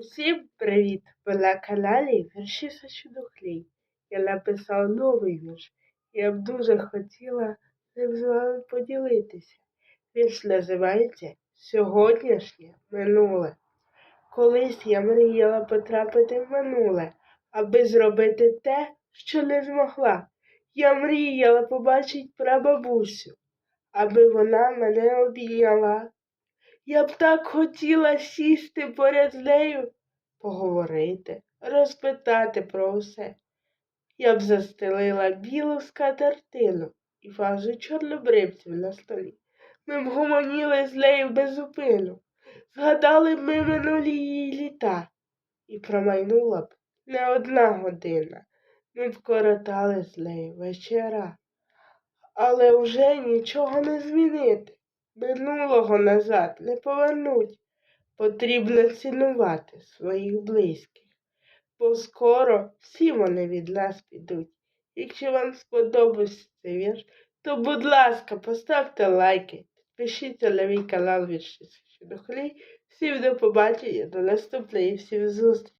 Усім привіт! Ви на каналі Вірші Сачудохлій. Я написав новий вірш. Я б дуже хотіла ним з вами поділитися. Вірш називається Сьогоднішнє минуле. Колись я мріяла потрапити в минуле, аби зробити те, що не змогла. Я мріяла побачити прабабусю, аби вона мене обійняла. Я б так хотіла сісти поряд з нею, поговорити, розпитати про усе. Я б застелила білу скатертину і вазу чорнобривців на столі. Ми б гомоніли з нею без зупину, згадали б ми минулі її літа, і промайнула б не одна година. Ми б коротали з нею вечора. Але вже нічого не змінити. Минулого назад не повернуть. Потрібно цінувати своїх близьких, бо скоро всі вони від нас підуть. Якщо вам сподобався цей вірш, то, будь ласка, поставте лайки, підпишіться на мій канал Вірші Щодохлій. Всім до побачення, до наступної, всім зустрічі!